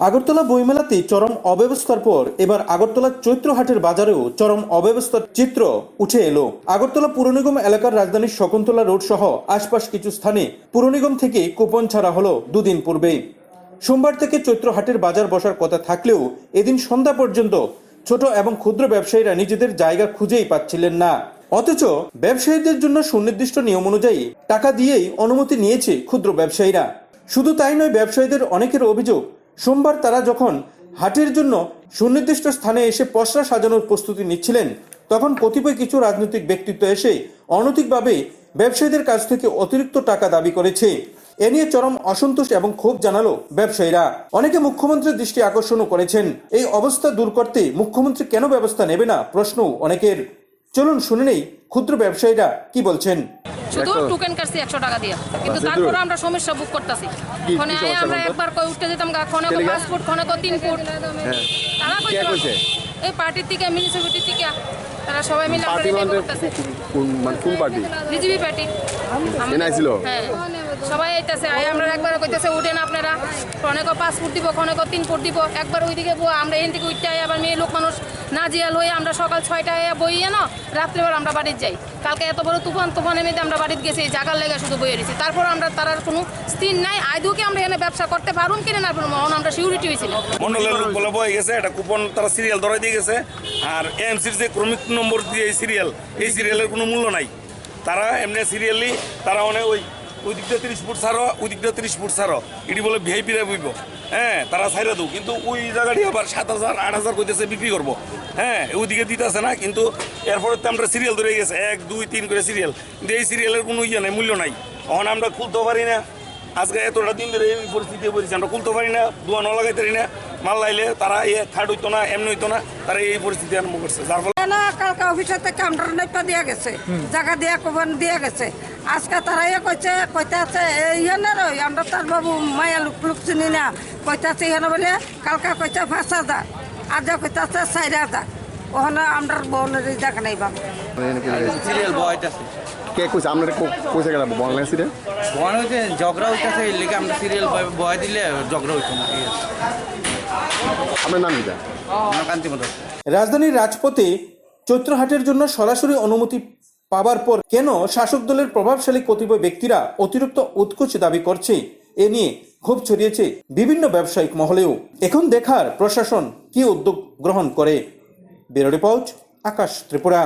আগরতলা বইমেলাতে চরম অব্যবস্থার পর এবার আগরতলা চৈত্রহাটের বাজারেও চরম অব্যবস্থার চিত্র উঠে এলো। আগরতলা পুর নিগম এলাকার রাজধানীর শকুন্তলা রোড সহ আশপাশ কিছু স্থানে পুর নিগম থেকে কুপন ছাড়া হলো দুদিন পূর্বে সোমবার থেকে চৈত্রহাটের বাজার বসার কথা থাকলেও এদিন সন্ধ্যা পর্যন্ত ছোট এবং ক্ষুদ্র ব্যবসায়ীরা নিজেদের জায়গা খুঁজেই পাচ্ছিলেন না। অথচ ব্যবসায়ীদের জন্য সুনির্দিষ্ট নিয়ম অনুযায়ী টাকা দিয়েই অনুমতি নিয়েছে ক্ষুদ্র ব্যবসায়ীরা। শুধু তাই নয়, ব্যবসায়ীদের অনেকের অভিযোগ সোমবার তারা যখন হাটের জন্য সুনির্দিষ্ট স্থানে এসে পসরা সাজানোর প্রস্তুতি নিচ্ছিলেন, তখন কতিপয় কিছু রাজনৈতিক ব্যক্তিত্ব এসে অনৈতিকভাবে ব্যবসায়ীদের কাছ থেকে অতিরিক্ত টাকা দাবি করেছে। এ নিয়ে চরম অসন্তোষ এবং ক্ষোভ জানালো ব্যবসায়ীরা। অনেকে মুখ্যমন্ত্রীর দৃষ্টি আকর্ষণও করেছেন। এই অবস্থা দূর করতে মুখ্যমন্ত্রী কেন ব্যবস্থা নেবে না? প্রশ্ন অনেকের। চলুন শুনে নেই ক্ষুদ্র ব্যবসায়ীরা কি বলছেন। শুধু? টোকেন কাটছি একশো টাকা দিয়ে। কিন্তু বাস, তারপরে আমরা সমস্যা বুক করতেছি। ওখানে আমরা একবার কই উঠতে যেতাম ফোনে পাঁচ ফুট ফোনে তিন ফুট। হ্যাঁ। তারা কইছে? এই পার্টির থেকে মিউনিসিপালিটি থেকে তারা সবাই মিলে আমরা রিলেট মানে কোন পার্টি? BJP party? হ্যাঁ। সবাই আইতাছে আয় আমরা একবার কইতেছে উঠেন আপনারা। অনেক পাঁচ ফুট দিব অনেক তিন ফুট দিব, একবার ওইদিকে আমরা এখান থেকে উঠতে আই, আবার মেয়ে লোক মানুষ না জিয়াল হয়ে আমরা সকাল ছয়টায় বইয়ে না রাত্রেবেলা আমরা বাড়িতে যাই। কালকে এত বড় তুফান তুফান এমনিতে আমরা বাড়িতে গেছি, এই জাগার লেগে শুধু বইয়ে রয়েছি। তারপর আমরা, তার আর কোনো স্থির নাই। আইদুকে আমরা এখানে ব্যবসা করতে পারুন কিনা না পারুন এখন আমরা সিউরিটি হয়েছিলাম মন্ডলের লোক বলে বয়ে গেছে একটা কুপন, তারা সিরিয়াল ধরাই দিয়ে গেছে। আর এমসির যে ক্রমিক নম্বর দিয়ে এই সিরিয়াল এই সিরিয়ালের কোনো মূল্য নাই। তারা এমনি সিরিয়ালি তারা অনেক ওই ওই দিক তিরিশ ফুট ছাড়ো ওই দিক তিরিশ ফুট ছাড়ো। এটি বলে ভিআইপিরা বইব। হ্যাঁ তারা ছাইরা দেবো কিন্তু ওই জায়গাটি আবার সাত হাজার, আট হাজার কইতেছে বিক্রি করব। হ্যাঁ ওইদিকে দিতেছে না, কিন্তু এরপরে তো আমরা সিরিয়াল ধরে গেছে। এক, দুই, তিন করে সিরিয়াল কিন্তু এই সিরিয়ালের কোনো ইয়ে নাই, মূল্য নাই। তখন আমরা খুলতেও পারি না। আজকে এতটা দিন ধরে এই পরিস্থিতি পড়েছি, আমরা খুলতে পারি না, দোয়া ন লাগাইতে পারি না। মাল লাইলে তারা এ খাট হইতো না এমনি হইতো না তারা এই পরিস্থিতি আরম্ভ করছে। যার ফলে না কালকে অফিসের থেকে আমরা নেপা দিয়ে গেছে। জায়গা দিয়ে কোবান দিয়ে গেছে। আজকে তারা ইয়ে কইছে কইতে আছে ইহানে রই আমরা তার বাবু মায়া লুক লুক চিনি না। কইতে আছে ইহানে বলে কালকা কইতে পাঁচ হাজার আজ কইতে আছে চার হাজার। ওখানে আমরা বোনের দেখা নাই বাবু। সিরিয়াল বয়টাছে কে কইছে? আপনারা কইছে গেল বনলাইন সিরিয়াল? বন হইতে ঝগড়া হইতেছে এর লিগে আমরা সিরিয়াল বয় দিলে ঝগড়া হইতো না এই নাম রাজধানীর রাজপথে চৈত্রহাটের জন্য সরাসরি অনুমতি পাবার পর কেন শাসক দলের প্রভাবশালী কতিপয় ব্যক্তিরা অতিরিক্ত উৎকোচ দাবি করছে এ নিয়ে ক্ষোভ ছড়িয়েছে বিভিন্ন ব্যবসায়িক মহলেও। এখন দেখার প্রশাসন কি উদ্যোগ গ্রহণ করে? Bureau report Akash Tripura.